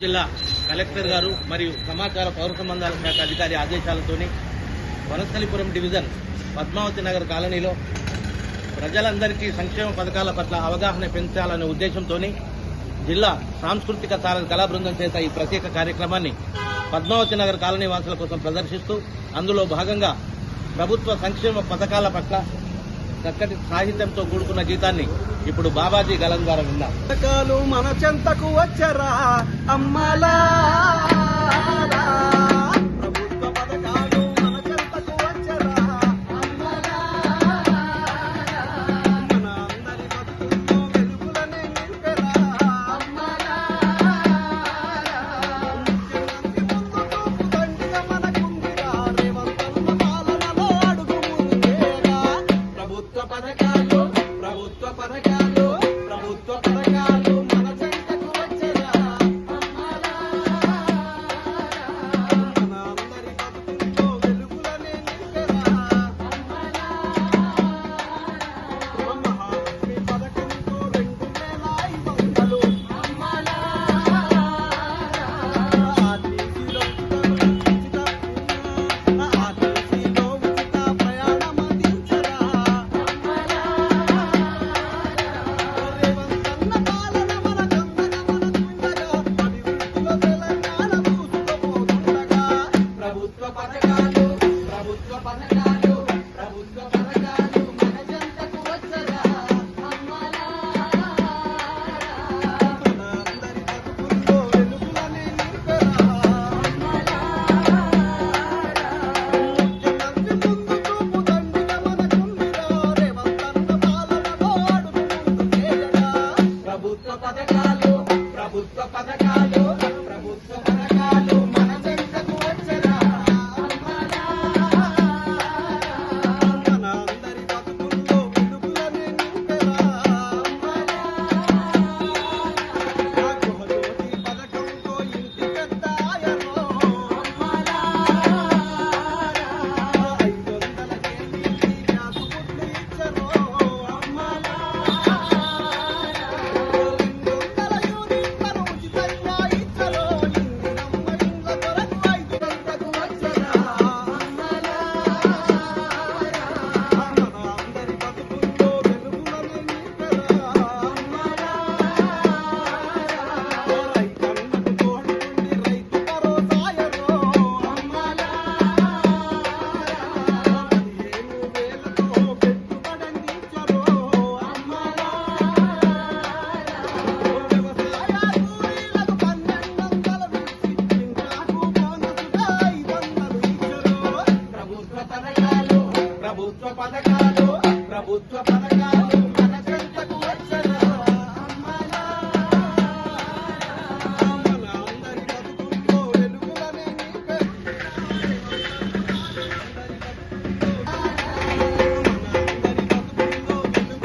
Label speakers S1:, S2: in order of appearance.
S1: జిల్లా కలెక్టర్ గారు మరియు సమాచార పౌర సంబంధాల శాఖ అధికారి ఆదేశాలతోని వనస్థలిపురం డివిజన్ పద్మావతి నగర్ కాలనీలో ప్రజలందరికీ సంక్షేమ పథకాల పట్ల అవగాహన పెంచాలనే ఉద్దేశంతో జిల్లా సాంస్కృతిక కళా బృందం చేత ఈ ప్రత్యేక కార్యక్రమాన్ని పద్మావతి నగర్ కాలనీ వాసుల కోసం ప్రదర్శిస్తూ అందులో భాగంగా ప్రభుత్వ సంక్షేమ పథకాల పట్ల చక్కటి సాహిత్యంతో కూడుకున్న గీతాన్ని ఇప్పుడు బాబాజీ గలం ద్వారా
S2: విన్నారు మన చెంతకు వచ్చరా అమ్మలా? Let's go. ప్రభుత్వ పథకాలు ప్రభుత్వ పథకాలు మనకంతకు వచ్చన